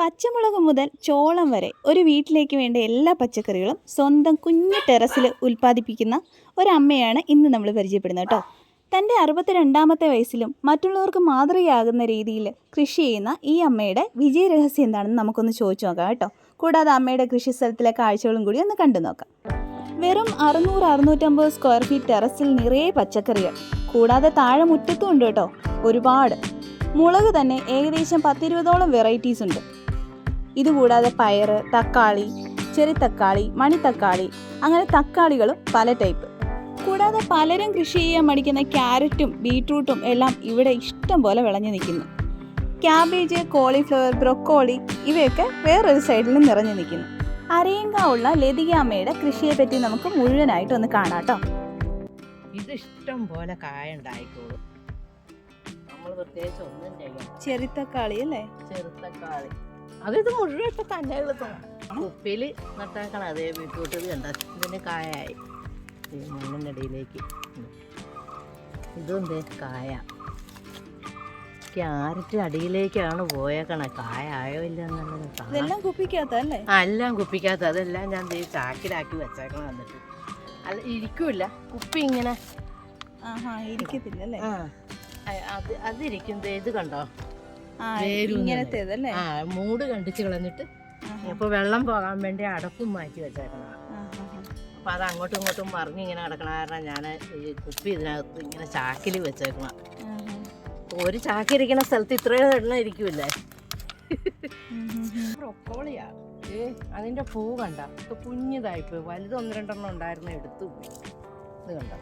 പച്ചമുളക് മുതൽ ചോളം വരെ ഒരു വീട്ടിലേക്ക് വേണ്ട എല്ലാ പച്ചക്കറികളും സ്വന്തം കുഞ്ഞു ടെറസിൽ ഉൽപ്പാദിപ്പിക്കുന്ന ഒരമ്മയാണ് ഇന്ന് നമ്മൾ പരിചയപ്പെടുന്നത് കേട്ടോ. തന്റെ അറുപത്തിരണ്ടാമത്തെ വയസ്സിലും മറ്റുള്ളവർക്ക് മാതൃകയാകുന്ന രീതിയിൽ കൃഷി ചെയ്യുന്ന ഈ അമ്മയുടെ വിജയരഹസ്യം എന്താണെന്ന് നമുക്കൊന്ന് ചോദിച്ചു നോക്കാം കേട്ടോ. കൂടാതെ അമ്മയുടെ കൃഷി സ്ഥലത്തിലെ കാഴ്ചകളും കൂടി ഒന്ന് കണ്ടു നോക്കാം. വെറും അറുന്നൂറ് അറുന്നൂറ്റമ്പത് സ്ക്വയർ ഫീറ്റ് ടെറസിൽ നിറയെ പച്ചക്കറികൾ. കൂടാതെ താഴെ മുറ്റത്തും ഉണ്ട് കേട്ടോ ഒരുപാട്. മുളക് തന്നെ ഏകദേശം പത്തിരുപതോളം വെറൈറ്റീസ് ഉണ്ട്. ഇതുകൂടാതെ പയർ തക്കാളി ചെറി തക്കാളി മണിത്തക്കാളി അങ്ങനെ തക്കാളികളും പല ടൈപ്പ് കൂടാതെ പലരും കൃഷി ചെയ്യാൻ മടിക്കുന്ന ക്യാരറ്റും ബീട്രൂട്ടും എല്ലാം ഇവിടെ ഇഷ്ടം പോലെ വിളഞ്ഞു നിൽക്കുന്നു. ക്യാബേജ് കോളിഫ്ലവർ ബ്രൊക്കോളി ഇവയൊക്കെ വേറൊരു സൈഡിൽ നിറഞ്ഞു നിൽക്കുന്നു. അരയങ്ക ഉള്ള ലതികാമ്മയുടെ കൃഷിയെ പറ്റി നമുക്ക് മുഴുവനായിട്ട് ഒന്ന് കാണാട്ടോ കേട്ടോ ഇത് ഇഷ്ടം പോലെ കായ ഉണ്ടായിക്കോളും. നമ്മൾ പ്രത്യേകിച്ച് ഒന്നും ചെയ്യണം ചെറിത്തക്കാളി അല്ലേ? ചെറുത്തക്കാളി അതിത് മുഴുവൻ ഇപ്പൊ തന്നെ ഉപ്പിൽ നട്ടാക്കണം അതേ ഇത് കണ്ട? ഇതിന് കായായി. മണ്ണിനടിയിലേക്ക് ഇതും ഇതെന്തേ കായ. ക്യാരറ്റ് അടിയിലേക്കാണ് പോയേക്കണ കായ ആയോ ഇല്ല എന്നുള്ളത് ആ എല്ലാം കുപ്പിക്കാത്ത അതെല്ലാം ഞാൻ ചാക്കിലാക്കി വെച്ചേക്കണം എന്നിട്ട് അല്ല ഇരിക്കൂല കുപ്പി ഇങ്ങനെ ആ. അത് അതിരിക്കും. ഇത് കണ്ടോ? ഇങ്ങനത്തേതല്ലേ? ആ മൂട് കണ്ടിച്ച് കളഞ്ഞിട്ട് ഇപ്പൊ വെള്ളം പോകാൻ വേണ്ടി അടപ്പും മാറ്റി വെച്ചേക്കണം അപ്പൊ അത് അങ്ങോട്ടും ഇങ്ങോട്ടും മറിഞ്ഞ് ഇങ്ങനെ കിടക്കണ കാരണം ഞാൻ ഈ കുപ്പി ഇതിനകത്ത് ഇങ്ങനെ ചാക്കിൽ വെച്ചേക്കണ ഒരു ചാക്കിരിക്കുന്ന സ്ഥലത്ത് ഇത്രയും എണ്ണം ഇരിക്കൂലേ ബ്രൊക്കോളിയാ. ഏ അതിന്റെ പൂ കണ്ട. ഇപ്പൊ കുഞ്ഞിതായിപ്പോയി വലുത് ഒന്ന് രണ്ടെണ്ണം ഉണ്ടായിരുന്ന എടുത്തു പോയി. ഇത് കണ്ട?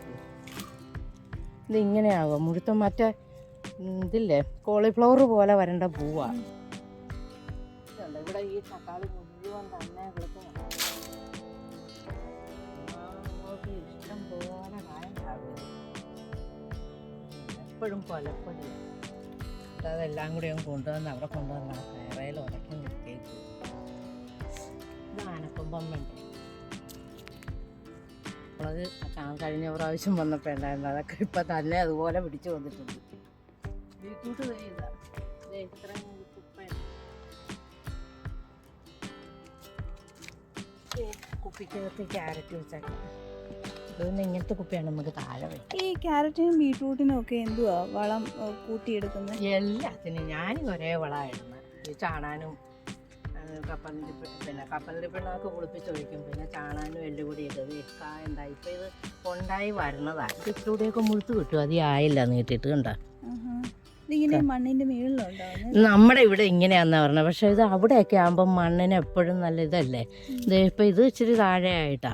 ഇത് ഇങ്ങനെയാവോ? മുഴുത്ത മറ്റേ ഇതില്ലേ? കോളിഫ്ലവർ പോലെ വരേണ്ട പൂവാണ് ഇവിടെ ഈ തക്കാളി മുഴുവൻ തന്നെ എപ്പോഴും എന്നിട്ട് അതെല്ലാം കൂടി അങ്ങ് കൊണ്ടുവന്ന് അവിടെ കൊണ്ടുവന്ന കയറയിൽ ഉടക്കി നിർത്തിയേക്കും. ഇത് ആനക്കൊമ്പം വേണ്ട മുളക് കഴിഞ്ഞ പ്രാവശ്യം വന്നപ്പോൾ ഉണ്ടായിരുന്നു അതൊക്കെ ഇപ്പം തന്നെ അതുപോലെ പിടിച്ചു വന്നിട്ടുണ്ട്. ബീറ്റ്റൂട്ട് ദേ ഇതാ ഇത്രയും കുപ്പിക്കകത്ത് ക്യാരറ്റ് വെച്ചേക്കാം. ഇതൊന്നും ഇങ്ങനത്തെ കുപ്പിയാണ് നമുക്ക് താഴെ ഈ ക്യാരറ്റിനും ബീട്രൂട്ടിനും ഒക്കെ എന്തുവാ വളം കൂട്ടിയെടുക്കുന്നത് എല്ലാത്തിനും ഞാൻ ഒരേ വളമായിരുന്നു ഈ ചാണാനും കപ്പലിന്റെ പിന്നെ കപ്പലിന്റെ പിണ്ണാക്ക് കുളിപ്പിച്ച് ഒഴിക്കും. പിന്നെ ചാണാനും എല്ലാം കൂടി ഇട്ടത് കായ ഉണ്ടായി ഇപ്പം ഇത് ഉണ്ടായി വരണതാണ് ഇതിലൂടെയൊക്കെ മുഴുത്ത് കിട്ടും. അത് ആയില്ല നീട്ടിട്ട് കണ്ട? നമ്മുടെ ഇവിടെ ഇങ്ങനെയാന്നാ പറഞ്ഞത്. പക്ഷെ ഇത് അവിടെയൊക്കെ ആകുമ്പോൾ മണ്ണിന് എപ്പോഴും നല്ല ഇതല്ലേ? ഇത് ഇപ്പം ഇത് ഇച്ചിരി താഴെ ആയിട്ടാ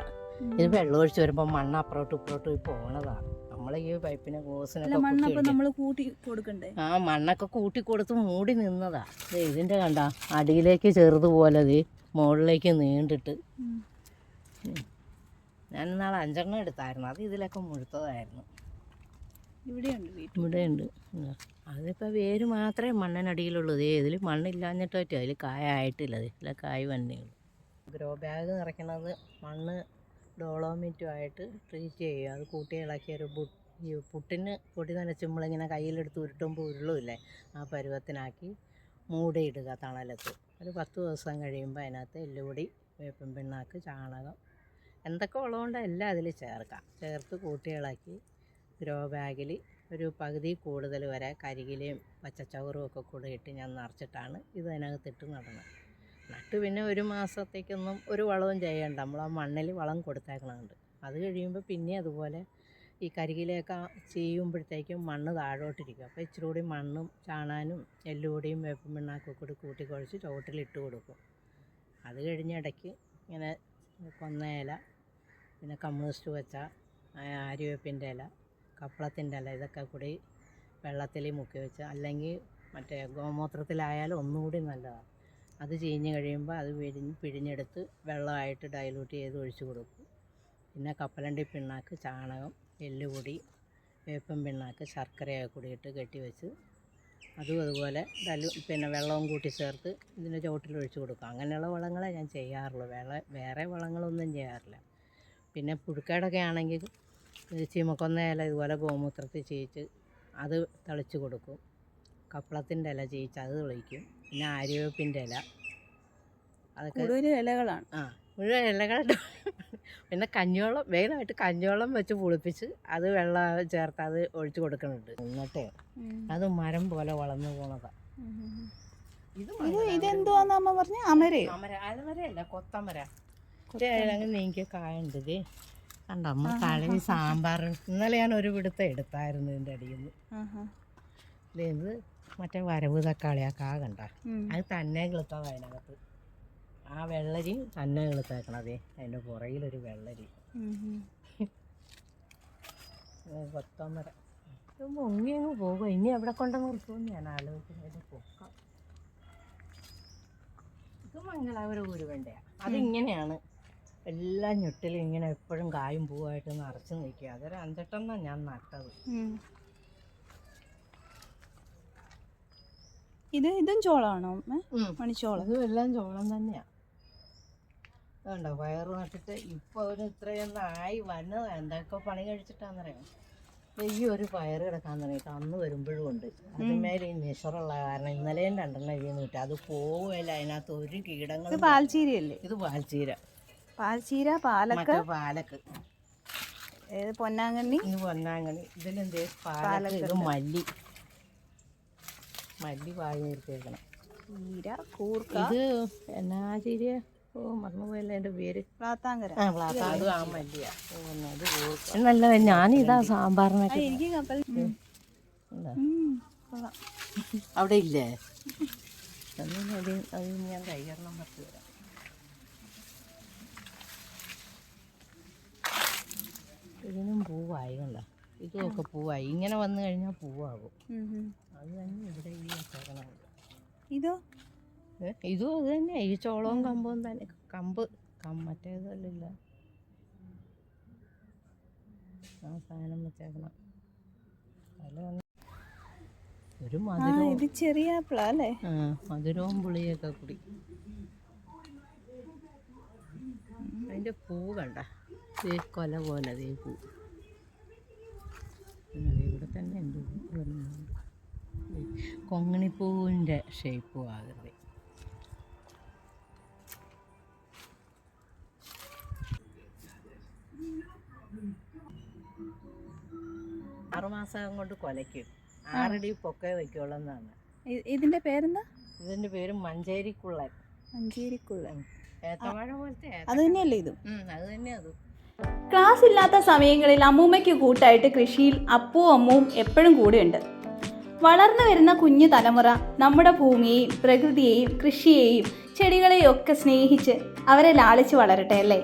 ഇത് വെള്ളം ഒഴിച്ച് വരുമ്പോൾ മണ്ണ് അപ്പുറോട്ട് ഇപ്പുറോട്ടും പോണതാണ് നമ്മൾ ഈ പൈപ്പിനെ കോസിനൊക്കെ നമ്മൾ കൂട്ടി കൊടുക്കണ്ടേ? ആ മണ്ണൊക്കെ കൂട്ടി കൊടുത്ത് മൂടി നിന്നതാ. ഇതിന്റെ കണ്ട അടിയിലേക്ക് ചെറുതുപോലെ മുകളിലേക്ക് നീണ്ടിട്ട്. ഞാൻ നാളെ അഞ്ചെണ്ണം എടുത്തായിരുന്നു. അത് ഇതിലൊക്കെ മുഴുത്തതായിരുന്നു. ഇവിടെയുണ്ട് ഇവിടെയുണ്ട്. അതിപ്പോൾ വേര് മാത്രമേ മണ്ണിനടിയിലുള്ളൂ. ദേ ഇതിൽ മണ്ണില്ലാഞ്ഞിട്ട് പറ്റും അതിൽ കായ ആയിട്ടില്ല ഇതിലെ കായ് വന്നേയുള്ളൂ ഗ്രോ ബാഗ് നിറയ്ക്കണത് മണ്ണ് ഡോളോമിറ്റുമായിട്ട് ട്രീറ്റ് ചെയ്യുക. അത് കൂട്ടി ഇളക്കിയ ഒരു ഈ പുട്ടിന് പൊടി നനച്ച് നമ്മളിങ്ങനെ കയ്യിലെടുത്ത് ഉരുട്ടുമ്പോൾ ഉരുളുമില്ലേ ആ പരുവത്തിനാക്കി മൂടിയിടുക തണലത്ത്. ഒരു പത്ത് ദിവസം കഴിയുമ്പോൾ അതിനകത്ത് എല്ലുപൊടി വേപ്പൻ പിണ്ണാക്ക് ചാണകം എന്തൊക്കെ ഉള്ളതുകൊണ്ട് എല്ലാം അതിൽ ചേർക്കാം. ചേർത്ത് കൂട്ടി ഇളക്കി ഗ്രോ ബാഗിൽ ഒരു പകുതി കൂടുതൽ വരെ കരികിലയും പച്ചച്ചവറും ഒക്കെ കൂടെ ഇട്ട് ഞാൻ നിറച്ചിട്ടാണ് ഇത് അതിനകത്തിട്ട് നടണം നട്ട് പിന്നെ ഒരു മാസത്തേക്കൊന്നും ഒരു വളവും ചെയ്യണ്ട. നമ്മൾ ആ മണ്ണിൽ വളം കൊടുത്തേക്കണമുണ്ട് അത് കഴിയുമ്പോൾ പിന്നെ അതുപോലെ ഈ കരികിലയൊക്കെ ചെയ്യുമ്പോഴത്തേക്കും മണ്ണ് താഴോട്ടിരിക്കും. അപ്പോൾ ഇച്ചിരി കൂടി മണ്ണും ചാണാനും എല്ലുകൂടിയും വേപ്പും പിണ്ണാക്കും കൂടി കൂട്ടിക്കുഴച്ച് ചുവട്ടിലിട്ട് കൊടുക്കും. അത് കഴിഞ്ഞ ഇടയ്ക്ക് ഇങ്ങനെ കൊന്ന ഇല പിന്നെ കമ്മ്യൂണിസ്റ്റ് വെച്ച ആര്യവേപ്പിന്റെ ഇല കപ്പളത്തിന്റെ അല്ല ഇതൊക്കെ കൂടി വെള്ളത്തിൽ മുക്കി വെച്ച് അല്ലെങ്കിൽ മറ്റേ ഗോമൂത്രത്തിലായാലും ഒന്നുകൂടി നല്ലതാണ്. അത് ചീഞ്ഞ് കഴിയുമ്പോൾ അത് പിഴിഞ്ഞ് പിഴിഞ്ഞെടുത്ത് വെള്ളമായിട്ട് ഡൈലൂട്ട് ചെയ്ത് ഒഴിച്ച് കൊടുക്കും. പിന്നെ കപ്പലണ്ടി പിണ്ണാക്ക് ചാണകം എല്ലുപൊടി വേപ്പൻ പിണ്ണാക്ക് ശർക്കരയൊക്കെ കൂടിയിട്ട് ഇട്ട് കെട്ടി വെച്ച് അതും അതുപോലെ ഡലു പിന്നെ വെള്ളവും കൂട്ടി ചേർത്ത് ഇതിന്റെ ചുവട്ടിൽ ഒഴിച്ചു കൊടുക്കും. അങ്ങനെയുള്ള വളങ്ങളെ ഞാൻ ചെയ്യാറുള്ളൂ. വേറെ വേറെ വളങ്ങളൊന്നും ചെയ്യാറില്ല. പിന്നെ പുഴുക്കേടൊക്കെ ആണെങ്കിൽ ചീമക്കൊന്ന ഇല ഇതുപോലെ ഗോമൂത്രത്തിൽ ചീച്ച് അത് തളിച്ച് കൊടുക്കും. കപ്പളത്തിന്റെ ഇല ചീച്ച് അത് തെളിക്കും പിന്നെ ആര്യവേപ്പിന്റെ ഇല. അതൊക്കെ ഇലകളാണ്. ആ മുഴുവൻ ഇലകളുണ്ട് പിന്നെ കഞ്ഞോളം മെയിനായിട്ട് കഞ്ഞോളം വെച്ച് പുളിപ്പിച്ച് അത് വെള്ളം ചേർത്ത് അത് ഒഴിച്ചു കൊടുക്കുന്നുണ്ട് എന്നിട്ടേ അത് മരം പോലെ വളർന്നു പോണതാ. ഇത് ഇതെന്തുവാന്ന് അമ്മ പറഞ്ഞ? അമര അമര അലമരയല്ല കൊത്തമര. അങ്ങ് നീങ്ങിയ കായുണ്ട് ഇത് കണ്ടോ അമ്മ സാമ്പാർ. ഇന്നലെ ഞാൻ ഒരു പിടുത്തം എടുത്തായിരുന്നു ഇതിന്റെ അടിയിൽ നിന്ന്. ഇത് മറ്റേ വരവ് തക്കാളി ആ കാ കണ്ട? അത് തന്നെ കിളുത്തത് അതിനകത്ത്. ആ വെള്ളരി തന്നെ കിളുത്തേക്കണതേ അതിന്റെ പുറകിലൊരു വെള്ളരി. കൊത്തമര പൊങ്ങി അങ്ങ് പോകും. ഇനി എവിടെ കൊണ്ട് നിർത്തുമെന്ന് ഞാൻ ആലോചിക്കുന്നത് പൊക്കം. ഇത് മംഗളാപുരം ഊരുവേണ്ടയാ അതിങ്ങനെയാണ്. എല്ലാ ഞെട്ടിലും ഇങ്ങനെ എപ്പോഴും കായും പൂവായിട്ട് നിറച്ച് നിൽക്കുക. അതൊരു അഞ്ചെട്ടെന്നാണ് ഞാൻ നട്ടത്. ഇത് ഇതും ചോളമാണോ മണിച്ചോളം. ഇതും എല്ലാം ചോളം തന്നെയാണ് അതുണ്ടോ വയർ നട്ടിട്ട് ഇപ്പോൾ അവന് ഇത്രയൊന്നും ആയി വന്നത് എന്തൊക്കെ പണി കഴിച്ചിട്ടാണെന്നറിയാം ഈ ഒരു പയറ് കിടക്കാൻ തുടങ്ങിയിട്ട് അന്ന് വരുമ്പോഴും ഉണ്ട്. അതിന്മേലെ ഈ നിഷറുള്ള കാരണം ഇന്നലെയും രണ്ടെണ്ണം വീണ് കിട്ടി. അത് പോവുകയില്ല അതിനകത്ത് ഒരു കീടങ്ങൾ പാൽച്ചീരയല്ലേ? ഇത് പാൽച്ചീര. പാൽച്ചീര പാലക്ക്. മറ്റേ പാലക്ക്. ഏത് പൊന്നാങ്കണ്ണി? ഇത് പൊന്നാങ്കണി ഇതിലെന്തേ? പാലക്ക് ഇത് മല്ലി. മല്ലി പാഴ് നിർത്തിയേക്കണം. ചീര കൂർക്ക. ഇത് എന്നാ ചീര ഓ മറന്നുപോയല്ലോ എന്റെ പേര്. പ്ലാത്താങ്കര. ആ പ്ലാത്താങ്കര. ആ മല്ലിയാ. അത് കൂർക്ക. നല്ല ഞാനിതാ സാമ്പാറിനൊക്കെ എനിക്ക് കപ്പൽ. ഇതാ. അവിടെ ഇല്ലേ? ഞാൻ കൈകരണം പറ്റി ഇതിനും പൂവായി കണ്ട ഇതുമൊക്കെ പൂവായി. ഇങ്ങനെ വന്നു കഴിഞ്ഞാൽ പൂവാകും. അത് തന്നെ ഇവിടെ ഈ വെച്ചേക്കണം ഇതോ? ഇതും അത് തന്നെ ഈ ചോളവും കമ്പും തന്നെ. കമ്പ് മറ്റേതല്ല ആ സാധനം വെച്ചേക്കണം. അതിൽ ഒരു ആ മധുരവും ഇത് ചെറിയ ആപ്പിളല്ലേ? മധുരവും പുളിയൊക്കെ കൂടി. അതിന്റെ പൂ കണ്ട. ദേ കൊല പോലെ അതേ പൂ. ഇവിടെ തന്നെ ഉണ്ട്. കൊങ്ങണിപ്പൂവിന്റെ. ദേ ഷേപ്പും ആകൃതി ആറുമാസം കൊണ്ട് കൊലയ്ക്കും. ആറടി പൊക്കെ വയ്ക്കുള്ളതാണ് ഇതിന്റെ പേരെന്താ? ഇതിന്റെ പേര് മഞ്ചേരിക്കുള്ളൻ. മഞ്ചേരിക്കുള്ളൻ. ഏത്തവാഴ പോലത്തെ അത് തന്നെയല്ലേ ഇതും? അത് തന്നെ അത് ക്ലാസ് ഇല്ലാത്ത സമയങ്ങളിൽ അമ്മൂമ്മയ്ക്ക് കൂട്ടായിട്ട് കൃഷിയിൽ അപ്പവും അമ്മുവും എപ്പോഴും കൂടെയുണ്ട്. വളർന്നു വരുന്ന കുഞ്ഞു തലമുറ നമ്മുടെ ഭൂമിയെയും പ്രകൃതിയെയും കൃഷിയെയും ചെടികളെയും ഒക്കെ സ്നേഹിച്ച് അവരെ ലാളിച്ച് വളരട്ടെ അല്ലേ?